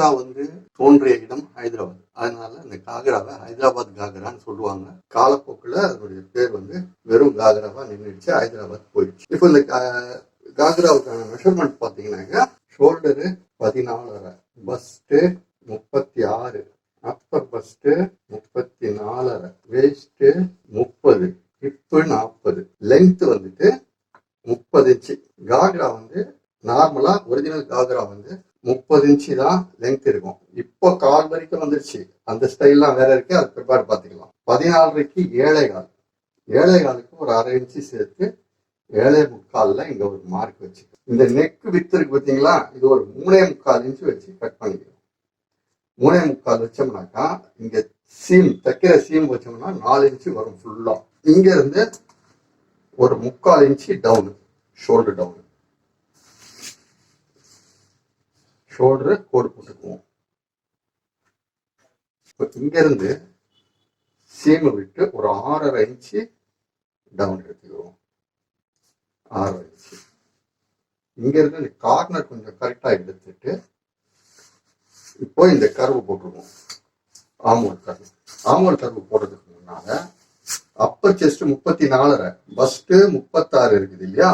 காக்ரா வந்து தோன்றிய இடம் ஹைதராபாத். அதனால அந்த காக்ராவை ஹைதராபாத் காக்ரான்னு சொல்லுவாங்க. காலப்போக்கில் அதனுடைய பேர் வந்து வெறும் காக்ராவா நின்றுச்சு ஹைதராபாத் போயிடுச்சு. இப்போ இந்த கா- காக்ராவுக்கான மெஷர்மெண்ட் பார்த்தீங்கன்னாக்கா ஷோல்டரு பதினாலரை பஸ்ட்டு முப்பத்தி ஆறு அப்பர் பஸ்ட்டு முப்பத்தி நாலரை வேஸ்ட்டு முப்பது ஹிப்பு நாற்பது. லென்த் வந்துட்டு முப்பது இன்ச்சு காக்ரா வந்து நார்மலாக ஒரிஜினல் காக்ரா வந்து முப்பது இன்ச்சு தான் லென்த் இருக்கும். இப்போ கால் வரைக்கும் வந்துருச்சு. அந்த ஸ்டைல்லாம் வேற இருக்கு. அது பிற்பாடு பார்த்துக்கலாம். பதினாலரைக்கு ஏழை கால். ஏழை காலுக்கு ஒரு அரை இன்ச்சு சேர்த்து ஏழை முக்கால்ல இங்க ஒரு மார்க் வச்சு இந்த நெக் வித்து இருக்கு பார்த்தீங்களா? இது ஒரு மூணே முக்கால் இன்ச்சு வச்சு கட் பண்ணிக்கிறோம் மூணே முக்கால் வச்சோம்னாக்கா இங்க சீம் தைக்கிற சீம் வச்சோம்னா நாலு இன்ச்சு வரும் ஃபுல்லா இங்க இருந்து ஒரு முக்கால் inch down shoulder down shoulder கோடு போட்டுக்குவோம். இப்போ இங்கேருந்து சீமை விட்டு ஒரு ஆறரை இன்ச்சு டவுன் எடுத்துக்கிறோம். ஆறரை இன்ச்சு. இங்கேருந்து இந்த கார்னர் கொஞ்சம் கரெக்டாக எடுத்துட்டு இப்போ இந்த கருவு போட்டுருவோம். ஆமோல் கருவு. ஆமோல் கருவு போடுறதுக்கு முன்னால் அப்பர் செஸ்ட் முப்பத்தி நாலரை பஸ்ட்டு முப்பத்தாறு இருக்குது இல்லையா?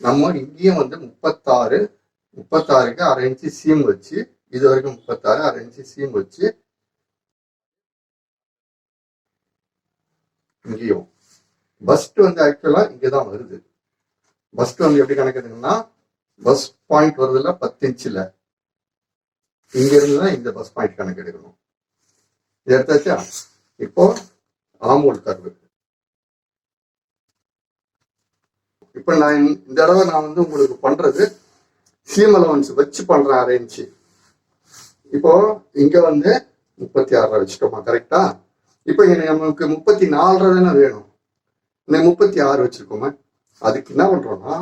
நம்ம இங்கேயும் வந்து முப்பத்தாறு முப்பத்தாறுக்கு அரை இன்ச்சு சீம் வச்சு இது வரைக்கும் முப்பத்தாறு அரை இன்ச்சு சீம் வச்சு இங்கேயும். பஸ்ட் வந்து ஆக்சுவலா இங்கதான் வருது. பஸ்ட் வந்து எப்படி கணக்குதுங்கன்னா பஸ் பாயிண்ட் வருதுல பத்து இன்ச்சுல. இங்க இருந்து தான் இந்த பஸ் பாயிண்ட் கணக்கு எடுக்கணும் இது எடுத்தாச்சா இப்போ ஆமூல் கர்வு இப்போ நான் இந்த- இந்த தடவை நான் வந்து உங்களுக்கு பண்றது சீம் அலவன்ஸ் வச்சு பண்றேன் அரை இப்போ இங்க வந்து முப்பத்தி ஆறரை வச்சுட்டோமா கரெக்டா இப்போ நமக்கு முப்பத்தி நாலரை தானே வேணும். இந்த முப்பத்தி ஆறு வச்சிருக்கோமே. அதுக்கு என்ன பண்றோம்னா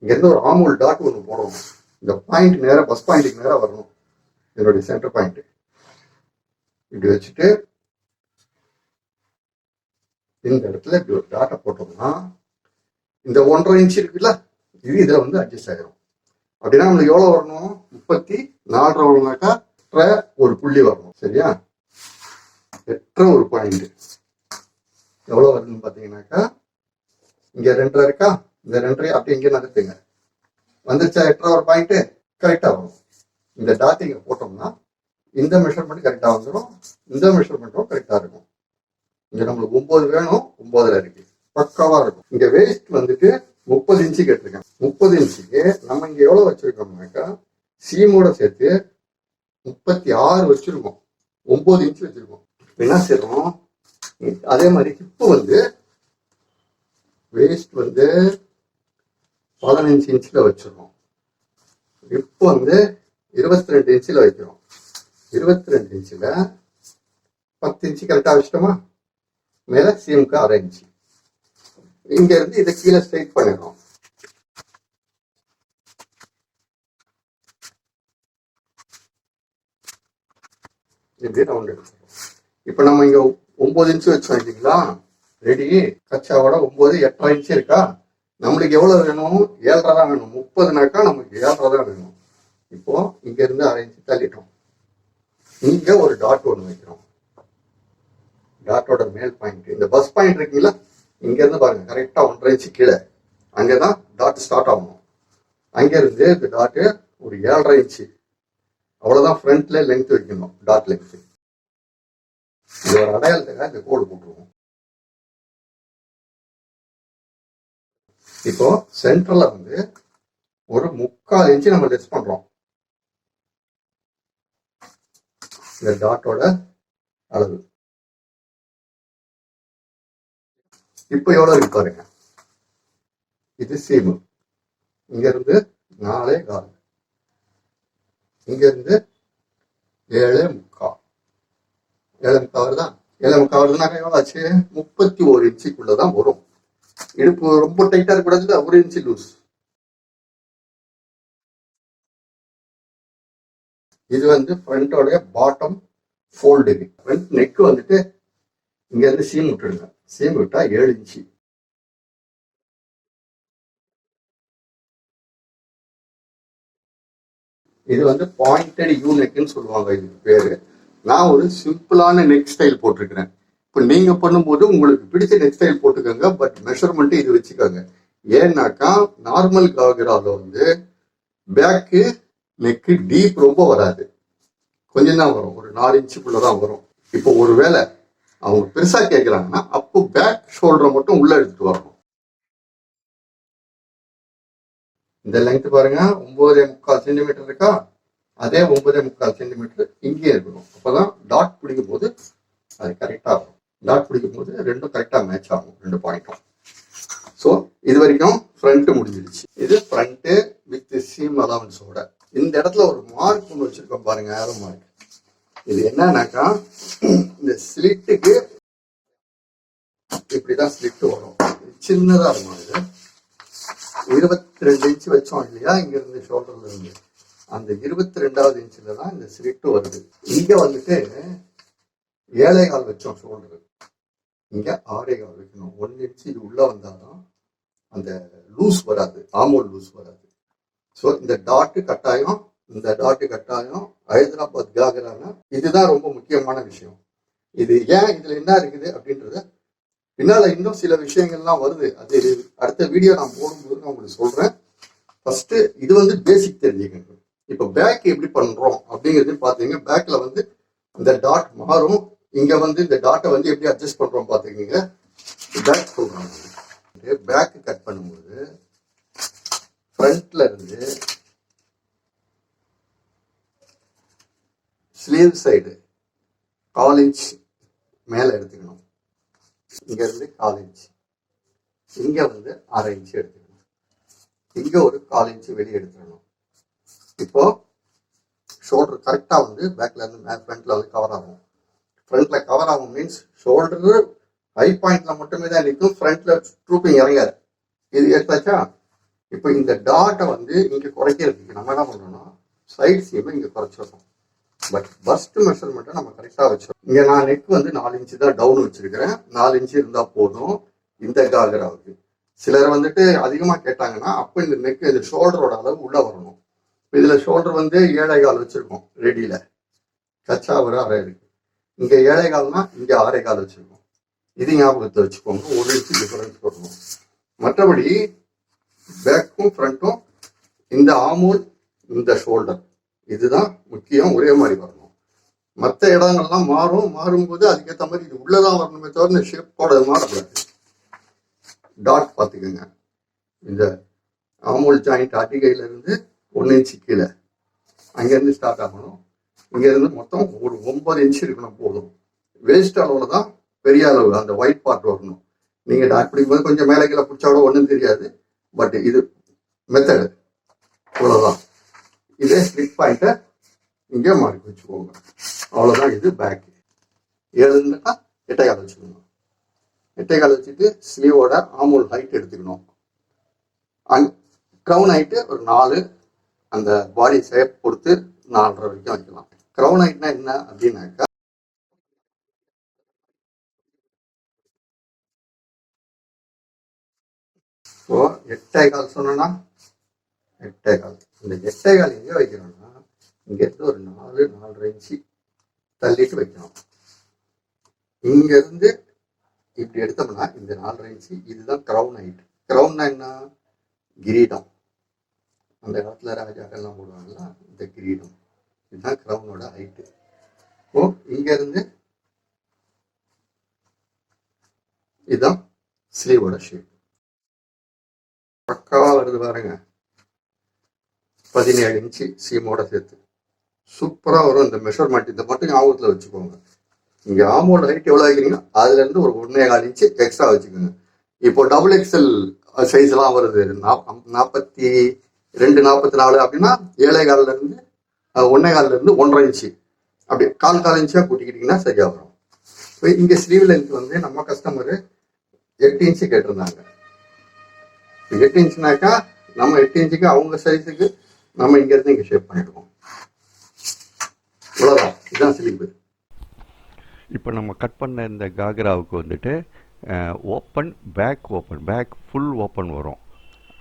இங்க இருந்து ஒரு ஆமூல் டாட் ஒன்று போடணும். இந்த பாயிண்ட் நேராக பஸ் பாயிண்ட்டுக்கு நேராக வரணும். என்னுடைய சென்டர் பாயிண்ட் இப்படி வச்சுட்டு இந்த இடத்துல இப்படி ஒரு டாட்டை போட்டோம்னா இந்த ஒன்றரை இன்ச் இருக்குல்ல இது இதுல வந்து அட்ஜஸ்ட் ஆயிரும். அப்படின்னா நம்மளுக்கு எவ்வளவு வரணும்? முப்பத்தி நாலரை வரணும்னாக்கா எட்டரை ஒரு புள்ளி வரணும். சரியா? எட்டரை ஒரு பாயிண்ட் எவ்வளவு வருதுன்னு பாத்தீங்கன்னாக்கா இங்க ரெண்டரை இருக்கா? இந்த ரெண்டரை அப்படியே இங்கே நகர்த்துங்க. வந்துருச்சா? எட்டரை ஒரு பாயிண்ட் கரெக்டா வரும். இந்த டாட் போட்டோம்னா இந்த மெஷர்மெண்ட் கரெக்டா வந்துடும் இந்த மெஷர்மெண்ட்டும் கரெக்டா இருக்கும். இங்க நம்மளுக்கு ஒன்பது வேணும் ஒன்பதுல இருக்கு. பக்காவா இருக்கும். இங்க வேஸ்ட் வந்துட்டு முப்பது இன்ச்சு கேட்டிருக்கேன். முப்பது இன்ச்சுக்கு நம்ம இங்க எவ்வளவு வச்சிருக்கோம்னாக்கா சீமோட சேர்த்து முப்பத்தி ஆறு வச்சிருக்கோம். ஒன்பது இன்ச்சு வச்சிருக்கோம். என்ன செய்யறோம் அதே மாதிரி ஹிப்பு வந்து வேஸ்ட் வந்து பதினஞ்சு இன்ச்சில் வச்சிருக்கோம். ஹிப் வந்து இருபத்தி ரெண்டு இன்ச்சில் வைக்கிறோம். இருபத்தி ரெண்டு இன்ச்சில் பத்து இன்ச்சு கரெக்டாக வச்சிட்டோமா? மேலே சீமுக்கு அரை இன்ச்சு. இங்க இருந்து இதை கீழே ஸ்ட்ரைட் பண்ணிடும் இப்படி ரவுண்ட் இப்போ நம்ம இங்க ஒன்பது இன்ச்சு வச்சோம் இல்லைங்களா? ரெடி கச்சாவோட ஒன்பது எட்டரை இன்ச்சு இருக்கா? நம்மளுக்கு எவ்வளவு வேணும்? ஏழரை தான் வேணும். முப்பதுனாக்கா நமக்கு ஏழரை தான் வேணும். இப்போ இங்க இருந்து அரை இன்ச்சு தள்ளிட்டோம். இங்க ஒரு டாட் ஒன்று வைக்கிறோம். டாட்டோட மேல் பாயிண்ட் இந்த பஸ் பாயிண்ட் இருக்குங்களா இங்கேருந்து பாருங்க கரெக்டாக ஒன்றரை இன்ச்சு கீழே. அங்கதான் டாட் ஸ்டார்ட் ஆகணும் அங்கேருந்து இந்த டாட்டு ஒரு ஏழரை இன்ச்சு அவ்வளோதான் ஃப்ரண்ட்ல லென்த் வைக்கணும் டாட் லென்த் இது ஒரு அடையாளத்துக்காக இந்த கோடு போட்டுருவோம். இப்போ சென்ட்ரல்ல வந்து ஒரு முக்கால் இன்ச்சு நம்ம லெஸ் பண்றோம். இந்த டாட்டோட அளவு. இப்போ எவ்வளவு இருக்கு பாருங்க. இது சீமு. இங்க இருந்து நாலே கால். இங்க இருந்து ஏழு முக்கால். ஏழு முக்கால் வருதா? ஏழு முக்கால் வருதுனாக்கா எவ்வளவு ஆச்சு? முப்பத்தி ஒரு இன்ச்சுக்குள்ளதான் வரும். இடுப்பு ரொம்ப டைட்டா இருக்கக்கூடாது ஒரு இன்ச்சு லூஸ் இது வந்து ஃப்ரண்டோடைய பாட்டம் ஃபோல்டு ஃப்ரண்ட் நெக் வந்துட்டு இங்க இருந்து சீம் விட்டுடுங்க சீம் விட்டா ஏழு இன்ச்சு. இது வந்து பாயிண்டட் யூ சொல்லுவாங்க இதுக்கு பேரு. நான் ஒரு சிம்பிளான நெக் ஸ்டைல் போட்டிருக்கிறேன். இப்போ நீங்க பண்ணும்போது உங்களுக்கு பிடிச்ச நெக் ஸ்டைல் போட்டுக்கோங்க பட் மெஷர்மெண்ட் இது வச்சுக்கோங்க. ஏன்னாக்கா நார்மல் காகரால வந்து பேக்கு நெக்கு டீப் ரொம்ப வராது. கொஞ்சம் தான் வரும். ஒரு நாலு இன்ச்சுக்குள்ள தான் வரும். இப்போ ஒருவேளை அவங்க பெருசா கேட்குறாங்கன்னா அப்போ பேக் ஷோல்டரை மட்டும் உள்ள எடுத்துட்டு வரணும். இந்த லெங்க் பாருங்க ஒன்பதே முக்கால் சென்டிமீட்டர் இருக்கா? அதே ஒன்பதே முக்கால் சென்டிமீட்டர் இங்கேயே இருக்கணும். அப்பதான் டாட் பிடிக்கும் போது அது கரெக்டா இருக்கும் டாட் பிடிக்கும் போது ரெண்டும் கரெக்டா மேட்ச் ஆகும் ரெண்டு பாயிண்ட்டும் ஸோ இது வரைக்கும் ஃப்ரண்ட் முடிஞ்சிருச்சு. இது ஃப்ரண்ட்டு வித் சீம் அலவன்ஸோட இந்த இடத்துல ஒரு மார்க் ஒன்று வச்சிருக்கோம் பாருங்க ஏரோ மார்க் இது என்னன்னாக்கா இந்த ஸ்லிட்டுக்கு இப்படிதான் ஸ்லிட் வரும். சின்னதா இருக்கும் இது. இருபத்தி ரெண்டு இன்ச் வச்சோம் இல்லையா? இங்க இருந்து ஷோல்டர்ல இருந்து. அந்த இருபத்தி ரெண்டாவது இன்ச்சில் தான் இந்த ஸ்லிட்டு வருது. இங்க வந்துட்டு ஏழை கால் வச்சோம் ஷோல்டர் இங்க ஆறே கால் வைக்கணும். ஒன் இன்ச்சு இது உள்ள வந்தாதான் அந்த லூஸ் வராது. ஆமோல் லூஸ் வராது. ஸோ இந்த டாட்டு கட்டாயம் இந்த டாட்டு கட்டாயம் ஹைதராபாத் காகரானா இதுதான் ரொம்ப முக்கியமான விஷயம். இது ஏன் இதுல என்ன இருக்குது அப்படின்றத பின்னால இன்னும் சில விஷயங்கள்லாம் வருது. அது அடுத்த வீடியோ நான் போடும்போது நான் உங்களுக்கு சொல்றேன். ஃபர்ஸ்ட் இது வந்து பேசிக் தெரிஞ்சுக்கணும். இப்போ பேக் எப்படி பண்றோம் அப்படிங்கிறது பாத்தீங்கன்னா பேக்ல வந்து இந்த டாட் மாறும். இங்க வந்து இந்த டாட்டை வந்து எப்படி அட்ஜஸ்ட் பண்றோம் பாத்துக்கீங்க. பேக் சொல்றாங்க பேக் கட் பண்ணும்போது ஃப்ரண்ட்ல இருந்து ஸ்லீவ் சைடு கால் இன்ச் மேலே எடுத்துக்கணும். இங்கேருந்து கால் இன்ச் இங்கே வந்து அரை இன்ச் எடுத்துக்கணும். இங்கே ஒரு கால் இன்ச் வெளியே எடுத்துக்கணும். இப்போ ஷோல்டர் கரெக்டாக வந்து பேக்கில் இருந்து ஃப்ரண்ட்ல வந்து கவர் ஆகும். ஃப்ரண்ட்ல கவர் ஆகும் மீன்ஸ் ஷோல்டரு ஹை பாயிண்ட்ல மட்டுமே தான் நிற்கும் ஃப்ரண்ட்ல ட்ரூப்பிங் இறங்காது. இது எடுத்தாச்சா? இப்போ இந்த டாட்டை வந்து இங்கே குறைக்கிறதுக்கு நம்ம என்ன பண்ணணும்னா சைட் சீமை இங்கே குறைச்சிடணும். பட் பஸ்ட் மெஷர்மெண்ட்டை நம்ம கரெக்டாக வச்சோம் இங்கே நான் நெக் வந்து நாலு இன்ச்சு தான் டவுன் வச்சிருக்கிறேன். நாலு இன்ச்சு இருந்தால் போதும். இந்த காகராவுக்கு சிலர் வந்துட்டு அதிகமாக கேட்டாங்கன்னா அப்போ இந்த நெக் இந்த ஷோல்டரோட அளவு உள்ளே வரணும். இதில் ஷோல்டர் வந்து ஏழை கால் வச்சுருக்கோம் ரெடியில் கச்சா ஒரு அரை இருக்கு. இங்கே ஏழை கால்னா இங்கே ஆறே கால் வச்சுருக்கோம். இது ஞாபகத்தை வச்சுக்கோங்க. ஒரு இன்ச்சு டிஃபரன்ஸ் வரணும் மற்றபடி பேக்கும் ஃப்ரண்ட்டும் இந்த ஆமூல் இந்த ஷோல்டர் இதுதான் முக்கியம் ஒரே மாதிரி வரணும். மற்ற இடங்கள்லாம் மாறும் மாறும்போது அதுக்கேற்ற மாதிரி இது உள்ளதான் வரணுமே தவிர இந்த ஷேப்போட மாறக்கூடாது. டாட் பார்த்துக்கோங்க. இந்த ஆமூல் ஜாயிண்ட் அடிகையில இருந்து ஒன்று இன்ச்சு கீழே. அங்கேருந்து ஸ்டார்ட் ஆகணும். இங்கேருந்து மொத்தம் ஒரு ஒன்பது இன்ச்சு இருக்கணும் போதும். வேஸ்ட் அளவில் தான் பெரிய அளவு அந்த ஒயிட் பார்ட் வரணும். நீங்கள் டாட் பிடிக்கும்போது கொஞ்சம் மேலே கீழே பிடிச்சாலோ ஒன்றும் தெரியாது. பட் இது மெத்தடு அவ்வளோதான் இதே ஸ்லிப் பாயிண்ட்டை இங்கே மார்க் வச்சுக்கோங்க. அவ்வளோதான் இது பேக்கு ஏழுன்னா எட்டை கால் வச்சுக்கணும் எட்டை கால் வச்சுட்டு ஸ்லீவோட ஆமூல் ஹைட் எடுத்துக்கணும். அங் க்ரௌன் ஹைட்டு ஒரு நாலு அந்த பாடி ஷேப் கொடுத்து நாலரை வரைக்கும் வைக்கலாம். க்ரௌன் ஹைட்னா என்ன அப்படின்னாக்கா ஸோ எட்டை கால் சொன்னா எட்டே கால். இந்த எஸ்ஐகால் எங்கே வைக்கணும்னா இங்கேருந்து ஒரு நாலு நாலரை இன்ச்சு தள்ளிட்டு வைக்கணும். இங்கேருந்து இப்படி எடுத்தோம்னா இந்த நாலரை இன்ச்சு இதுதான் க்ரௌன் ஹைட் க்ரௌன்னா என்ன கிரீடம். அந்த காலத்தில் ராஜாக்கள்லாம் போடுவாங்கல்ல இந்த கிரீடம். இதுதான் க்ரௌனோட ஹைட்டு ஓ இங்கேருந்து இதுதான் ஸ்லீவோட ஷேப் பக்காவா வருது பாருங்க. பதினேழு இன்ச்சு சீமோட சேர்த்து. சூப்பராக வரும் இந்த மெஷர்மெண்ட் இந்த மட்டும் ஞாபகத்தில் வச்சுக்கோங்க. இங்கே ஆமோட ஹைட் எவ்வளோ வைக்கிறீங்க அதுலேருந்து ஒரு ஒன்றே கால் இன்ச்சு எக்ஸ்ட்ரா வச்சுக்கோங்க. இப்போ டபுள் எக்ஸ்எல் சைஸ் எல்லாம் வருது. நாப்- நாற்பத்தி ரெண்டு நாற்பத்தி நாலு அப்படின்னா ஏழை காலிலேருந்து ஒன்றே காலிலேருந்து ஒன்னே இருந்து ஒன்றரை இன்ச்சு அப்படி கால் கால் இன்ச்சாக கூட்டிக்கிட்டிங்கன்னா சரியாக வரும். இப்போ இங்கே ஸ்லீவ் வந்து நம்ம கஸ்டமர் எட்டு இன்ச்சு கேட்டிருந்தாங்க. எட்டு இன்ச்சுனாக்கா நம்ம எட்டு இன்ச்சுக்கு அவங்க சைஸுக்கு நம்ம இங்கேருந்து இங்க ஷேப் பண்ணிடுவோம். இவ்வளவுதான். இதுதான் சிலிப்பு இப்போ நம்ம கட் பண்ண இந்த காக்ராவுக்கு வந்துட்டு open back open back full open வரும்.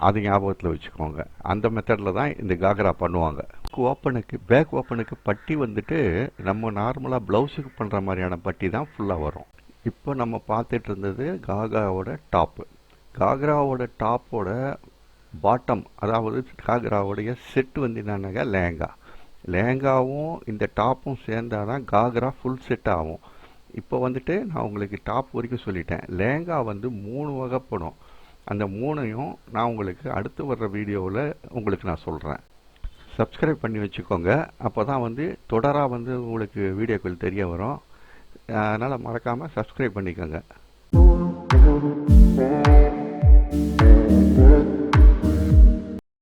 அது ஞாபகத்தில் வச்சுக்கோங்க. அந்த மெத்தடில் தான் இந்த காக்ரா பண்ணுவாங்க. ஓப்பனுக்கு பேக் ஓப்பனுக்கு பட்டி வந்துட்டு நம்ம நார்மலாக ப்ளவுஸுக்கு பண்ணுற மாதிரியான பட்டி தான் ஃபுல்லாக வரும். இப்போ நம்ம பார்த்துட்டு இருந்தது காகாவோட டாப்பு காக்ராவோட டாப்போட பாட்டம் அதாவது காக்ராவுடைய செட்டு வந்து என்னன்னாக்கா லேங்கா. லேங்காவும் இந்த டாப்பும் சேர்ந்தாதான் தான் காக்ரா ஃபுல் செட் ஆகும். இப்போ வந்துட்டு நான் உங்களுக்கு டாப் வரைக்கும் சொல்லிட்டேன். லேங்கா வந்து மூணு வகைப்படும். அந்த மூணையும் நான் உங்களுக்கு அடுத்து வர்ற வீடியோவில் உங்களுக்கு நான் சொல்கிறேன் சப்ஸ்கிரைப் பண்ணி வச்சுக்கோங்க. அப்போ தான் வந்து தொடராக வந்து உங்களுக்கு வீடியோக்கள் தெரிய வரும். அதனால் மறக்காமல் சப்ஸ்கிரைப் பண்ணிக்கோங்க.